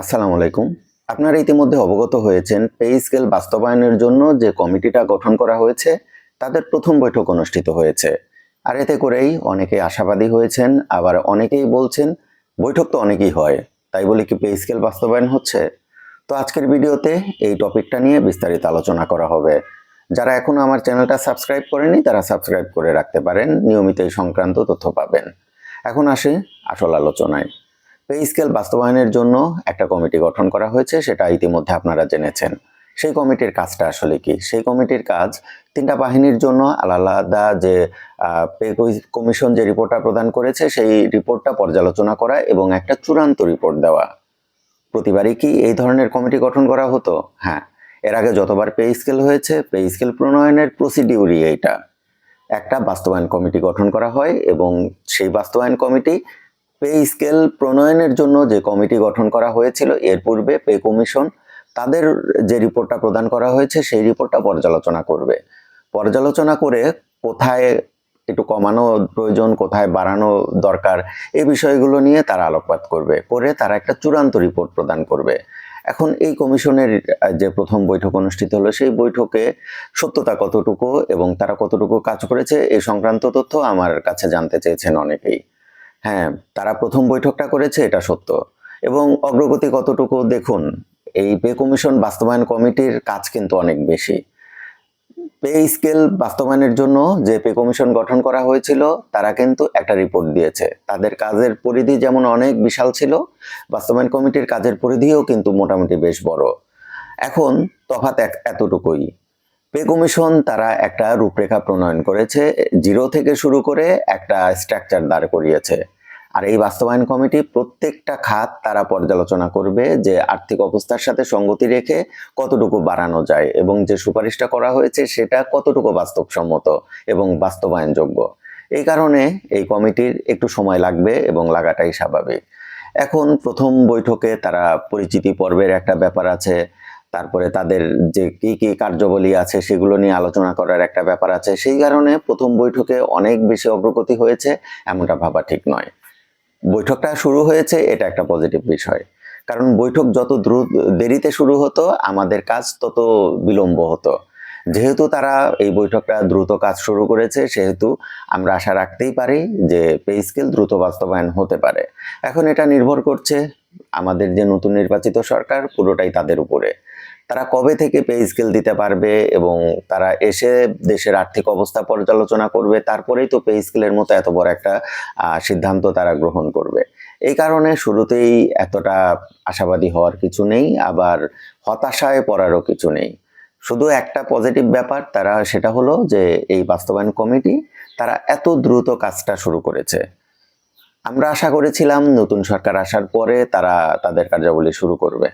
আসসালামু আলাইকুম। আপনারা ইতিমধ্যে অবগত হয়েছেন পে স্কেল বাস্তবায়নের জন্য যে কমিটিটা গঠন করা হয়েছে, তাদের প্রথম বৈঠক অনুষ্ঠিত হয়েছে। আর এতে করেই অনেকে আশাবাদী হয়েছেন, আবার অনেকেই বলছেন, বৈঠক তো অনেকেই হয়, তাই বলে কি পে স্কেল বাস্তবায়ন হচ্ছে? তো আজকের ভিডিওতে এই টপিকটা নিয়ে বিস্তারিত আলোচনা করা হবে। যারা এখনও আমার চ্যানেলটা সাবস্ক্রাইব করেনি তারা সাবস্ক্রাইব করে রাখতে পারেন, নিয়মিত এই সংক্রান্ত তথ্য পাবেন। এখন আসি আসল আলোচনায়। পে স্কেল বাস্তবায়নের জন্য একটা কমিটি গঠন করা হয়েছে, সেটা ইতিমধ্যে আপনারা জেনেছেন। সেই কমিটির কাজটা আসলে কি? সেই কমিটির কাজ তিনটা বাহিনীর জন্য আলাদা যে পে কমিশন যে রিপোর্টটা প্রদান করেছে, সেই রিপোর্টটা পর্যালোচনা করা এবং একটা চূড়ান্ত রিপোর্ট দেওয়া। প্রতিবারই কি এই ধরনের কমিটি গঠন করা হতো? হ্যাঁ। এর আগে যতবার পে স্কেল হয়েছে, পে স্কেল প্রণয়নের প্রসিডিউরই এইটা। একটা বাস্তবায়ন কমিটি গঠন করা হয় এবং সেই বাস্তবায়ন কমিটি পে স্কেল প্রণয়নের জন্য যে কমিটি গঠন করা হয়েছিল, এর পূর্বে পে কমিশন তাদের যে রিপোর্টটা প্রদান করা হয়েছে, সেই রিপোর্টটা পর্যালোচনা করবে। পর্যালোচনা করে কোথায় একটু কমানো প্রয়োজন, কোথায় বাড়ানো দরকার এই বিষয়গুলো নিয়ে তারা আলোকপাত করবে। করে তারা একটা চূড়ান্ত রিপোর্ট প্রদান করবে। এখন এই কমিশনের যে প্রথম বৈঠক অনুষ্ঠিত হলো, সেই বৈঠকে সত্যতা কতটুকু এবং তারা কতটুকু কাজ করেছে এই সংক্রান্ত তথ্য আমার কাছে জানতে চেয়েছেন অনেকেই। হ্যাঁ তারা প্রথম বৈঠকটা করেছে, এটা সত্য। এবং অগ্রগতি কতটুকু দেখুন, এই পে কমিশন বাস্তবায়ন কমিটির কাজ কিন্তু অনেক বেশি। পে স্কেল বাস্তবায়নের জন্য যে পে কমিশন গঠন করা হয়েছিল, তারা কিন্তু একটা রিপোর্ট দিয়েছে। তাদের কাজের পরিধি যেমন অনেক বিশাল ছিল, বাস্তবায়ন কমিটির কাজের পরিধিও কিন্তু মোটামুটি বেশ বড়। এখন এক- এতটুকুই। পে কমিশন তারা একটা রূপরেখা প্রণয়ন করেছে, জিরো থেকে শুরু করে একটা স্ট্রাকচার দাঁড় করিয়েছে। আর এই বাস্তবায়ন কমিটি প্রত্যেকটা খাত তারা পর্যালোচনা করবে যে আর্থিক অবস্থার সাথে সঙ্গতি রেখে কতটুকু বাড়ানো যায় এবং যে সুপারিশটা করা হয়েছে সেটা কতটুকু বাস্তবসম্মত এবং বাস্তবায়নযোগ্য। এই কারণে এই কমিটির একটু সময় লাগবে এবং লাগাটাই স্বাভাবিক। এখন প্রথম বৈঠকে তারা পরিচিতি পর্বের একটা ব্যাপার আছে। তারপরে তাদের যে কি কি কার্যবলী আছে সেগুলো নিয়ে আলোচনা করার একটা ব্যাপার আছে। সেই কারণে প্রথম বৈঠকে অনেক বেশি অগ্রগতি হয়েছে, এমনটা ভাবা ঠিক নয়। বৈঠকটা শুরু হয়েছে, এটা একটা পজিটিভ বিষয়। কারণ বৈঠক যত দ্রুত, দেরিতে শুরু হতো, আমাদের কাজ তত বিলম্ব হতো। যেহেতু তারা এই বৈঠকটা দ্রুত কাজ শুরু করেছে, সেহেতু আমরা আশা রাখতেই পারি যে পে স্কেল দ্রুত বাস্তবায়ন হতে পারে। এখন এটা নির্ভর করছে আমাদের যে নতুন নির্বাচিত সরকার, পুরোটাই তাদের উপরে। তারা কবে থেকে পে স্কেল দিতে পারবে এবং তারা এসে দেশের আর্থিক অবস্থা পর্যালোচনা করবে, তারপরেই তো পে স্কেলের মতো এত বড় একটা সিদ্ধান্ত তারা গ্রহণ করবে। এই কারণে শুরুতেই এতটা আশাবাদী হওয়ার কিছু নেই, আবার হতাশায় পড়ারও কিছু নেই। শুধু একটা পজিটিভ ব্যাপার, তারা সেটা হলো যে, এই বাস্তবায়ন কমিটি তারা এত দ্রুত কাজটা শুরু করেছে। আমরা আশা করেছিলাম নতুন সরকার আসার পরে তারা তাদের কার্যাবলী শুরু করবে।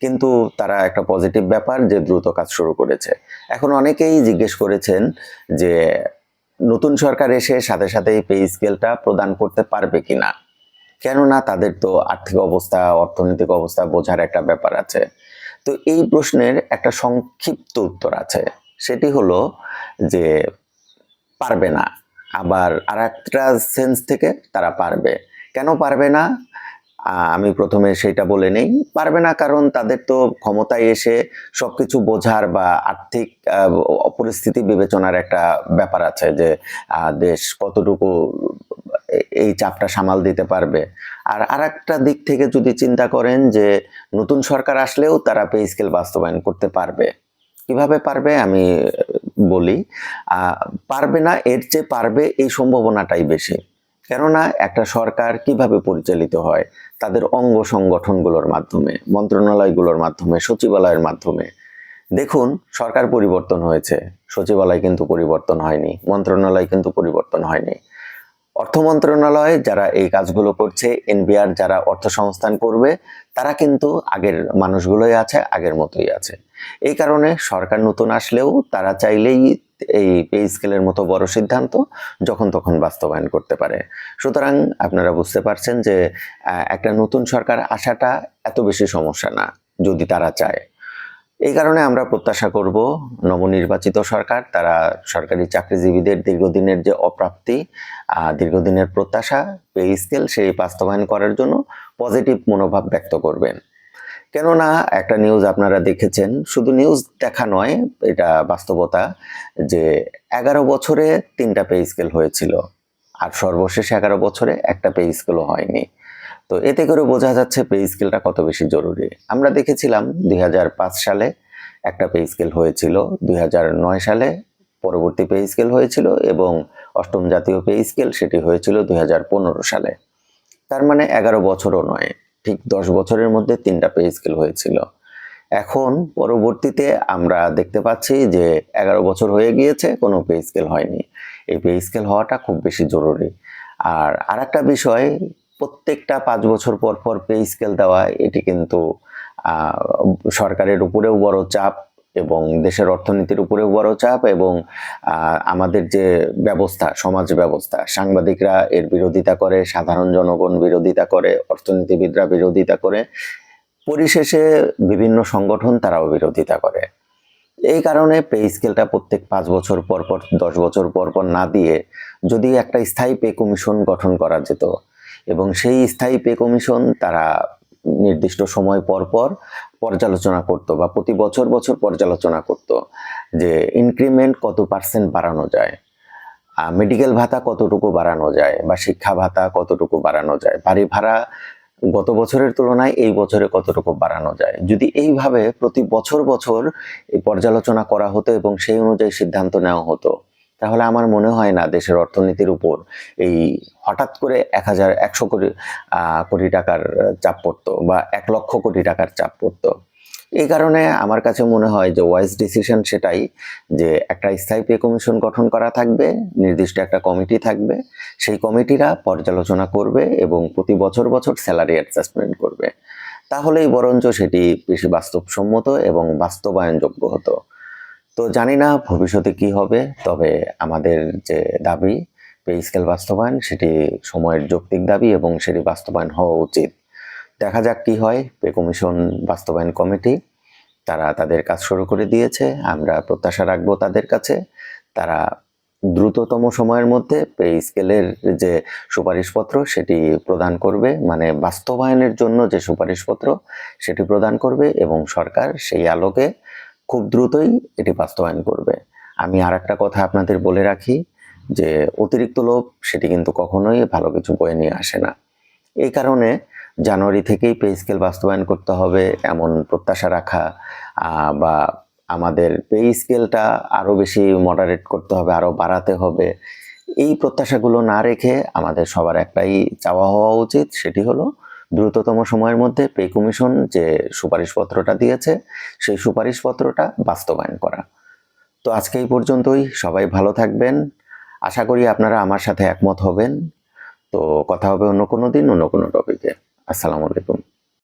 কিন্তু তারা একটা পজিটিভ ব্যাপার যে দ্রুত কাজ শুরু করেছে। এখন অনেকেই জিজ্ঞেস করেছেন যে নতুন সরকার এসে সাথে সাথে পে স্কেলটা প্রদান করতে পারবে কিনা। কেননা তাদের তো আর্থিক অবস্থা, অর্থনৈতিক অবস্থা বোঝার একটা ব্যাপার আছে। তো এই প্রশ্নের একটা সংক্ষিপ্ত উত্তর আছে। সেটি হলো যে পারবে না। আবার আর একটা সেন্স থেকে তারা পারবে। কেন পারবে না? আমি প্রথমে সেটা বলে নেই। পারবে না কারণ তাদের তো ক্ষমতায় এসে সব কিছু বোঝার বা আর্থিক পরিস্থিতি বিবেচনার একটা ব্যাপার আছে যে দেশ কতটুকু এই চাপটা সামাল দিতে পারবে। আর আর একটা দিক থেকে যদি চিন্তা করেন যে, নতুন সরকার আসলেও তারা পে স্কেল বাস্তবায়ন করতে পারবে। কীভাবে পারবে আমি বলি। পারবে না, এর চেয়ে পারবে এই সম্ভাবনাটাই বেশি। কেননা একটা সরকার কীভাবে পরিচালিত হয়, তাদের অঙ্গ সংগঠনগুলোর মাধ্যমে, মন্ত্রণালয়গুলোর মাধ্যমে, সচিবালয়ের মাধ্যমে। দেখুন, সরকার পরিবর্তন হয়েছে, সচিবালয় কিন্তু পরিবর্তন হয়নি, মন্ত্রণালয় কিন্তু পরিবর্তন হয়নি। অর্থ মন্ত্রণালয় যারা এই কাজগুলো করছে, এনবিআর যারা অর্থ সংস্থান করবে, তারা কিন্তু আগের মানুষগুলোই আছে, আগের মতোই আছে। এই কারণে সরকার নতুন আসলেও তারা চাইলেই এই পে স্কেলের মতো বড় সিদ্ধান্ত যখন তখন বাস্তবায়ন করতে পারে। সুতরাং আপনারা বুঝতে পারছেন যে একটা নতুন সরকার আসাটা এত বেশি সমস্যা না, যদি তারা চায়। এই কারণে আমরা প্রত্যাশা করব নবনির্বাচিত সরকার, তারা সরকারি চাকরিজীবীদের দীর্ঘদিনের যে অপ্রাপ্তি দীর্ঘদিনের প্রত্যাশা পে স্কেল সেই বাস্তবায়ন করার জন্য পজিটিভ মনোভাব ব্যক্ত করবেন। কেননা, একটা নিউজ আপনারা দেখেছেন, শুধু নিউজ দেখা নয়, এটা বাস্তবতা, যে এগারো বছরে তিনটা পে স্কেল হয়েছিল, আর সর্বশেষ এগারো বছরে একটা পে স্কেলও হয়নি। তো এতে করে বোঝা যাচ্ছে পে স্কেলটা কত বেশি জরুরি। আমরা দেখেছিলাম দুই হাজার পাঁচ সালে একটা পে স্কেল হয়েছিল, দুই হাজার নয় সালে পরবর্তী পে স্কেল হয়েছিল এবং অষ্টম জাতীয় পে স্কেল সেটি হয়েছিল দুই হাজার পনেরো সালে। তার মানে এগারো বছরও নয়, ঠিক দশ বছরের মধ্যে তিনটা পে স্কেল হয়েছিল। এখন পরবর্তীতে আমরা দেখতে পাচ্ছি যে এগারো বছর হয়ে গিয়েছে, কোনো পে স্কেল হয়নি। এই পে স্কেল হওয়াটা খুব বেশি জরুরি। আর আরেকটা বিষয় প্রত্যেকটা পাঁচ বছর পর পর পে স্কেল দেওয়া, এটি কিন্তু সরকারের উপরেও বড় চাপ এবং দেশের অর্থনীতির উপরেও বড় চাপ এবং আমাদের যে ব্যবস্থা, সমাজ ব্যবস্থা, সাংবাদিকরা এর বিরোধিতা করে, সাধারণ জনগণ বিরোধিতা করে, অর্থনীতিবিদরা বিরোধিতা করে, পরিশেষে বিভিন্ন সংগঠন তারাও বিরোধিতা করে। এই কারণে পে স্কেলটা প্রত্যেক পাঁচ বছর পর পর, দশ বছর পর পর না দিয়ে যদি একটা স্থায়ী পে কমিশন গঠন করা যেত এবং সেই স্থায়ী পে কমিশন তারা নির্দিষ্ট সময় পর পর পর্যালোচনা করত বা প্রতি বছর বছর পর্যালোচনা করত যে ইনক্রিমেন্ট কত পার্সেন্ট বাড়ানো যায় মেডিকেল ভাতা কতটুকু বাড়ানো যায় বা শিক্ষা ভাতা কতটুকু বাড়ানো যায়, বাড়ি ভাড়া গত বছরের তুলনায় এই বছরে কতটুকু বাড়ানো যায়। যদি এইভাবে প্রতি বছর বছর পর্যালোচনা করা হতো এবং সেই অনুযায়ী সিদ্ধান্ত নেওয়া হতো তাহলে আমার মনে হয় না দেশের অর্থনীতির উপর এই হঠাৎ করে এক হাজার একশো কোটি কোটি টাকার চাপ পড়তো বা এক লক্ষ কোটি টাকার চাপ পড়তো। এই কারণে আমার কাছে মনে হয় যে ওয়াইজ ডিসিশন সেটাই যে একটা স্থায়ী পে কমিশন গঠন করা থাকবে, নির্দিষ্ট একটা কমিটি থাকবে, সেই কমিটিরা পর্যালোচনা করবে এবং প্রতি বছর বছর স্যালারি অ্যাডজাস্টমেন্ট করবে। তাহলেই বরঞ্চ সেটি বেশি বাস্তবসম্মত এবং বাস্তবায়নযোগ্য হতো। তো জানি না ভবিষ্যতে কি হবে, তবে আমাদের যে দাবি, পে স্কেল বাস্তবায়ন, সেটি সময়ের যৌক্তিক দাবি এবং সেটি বাস্তবায়ন হওয়া উচিত। দেখা যাক কি হয়। পে কমিশন বাস্তবায়ন কমিটি, তারা তাদের কাজ শুরু করে দিয়েছে। আমরা প্রত্যাশা রাখব তাদের কাছে। তারা দ্রুততম সময়ের মধ্যে পে স্কেলের যে সুপারিশপত্র, সেটি প্রদান করবে। মানে বাস্তবায়নের জন্য যে সুপারিশপত্র, সেটি প্রদান করবে এবং সরকার সেই আলোকে খুব দ্রুতই এটি বাস্তবায়ন করবে। আমি আর একটা কথা আপনাদের বলে রাখি যে, অতিরিক্ত লোভ সেটি কিন্তু কখনোই ভালো কিছু বয়ে নিয়ে আসে না। এই কারণে জানুয়ারি থেকেই পে স্কেল বাস্তবায়ন করতে হবে, এমন প্রত্যাশা রাখা বা আমাদের পে স্কেলটা আরও বেশি মডারেট করতে হবে, আরও বাড়াতে হবে। এই প্রত্যাশাগুলো না রেখে আমাদের সবার একটাই চাওয়া হওয়া উচিত, সেটি হলো দ্রুততম সময়ের মধ্যে পে কমিশন যে সুপারিশপত্রটা দিয়েছে, সেই সুপারিশপত্রটা বাস্তবায়ন করা। তো আজকে এই পর্যন্তই। সবাই ভালো থাকবেন। আশা করি আপনারা আমার সাথে একমত হবেন। তো কথা হবে অন্য কোনো দিন, অন্য কোনো টপিকে আসসালামু আলাইকুম।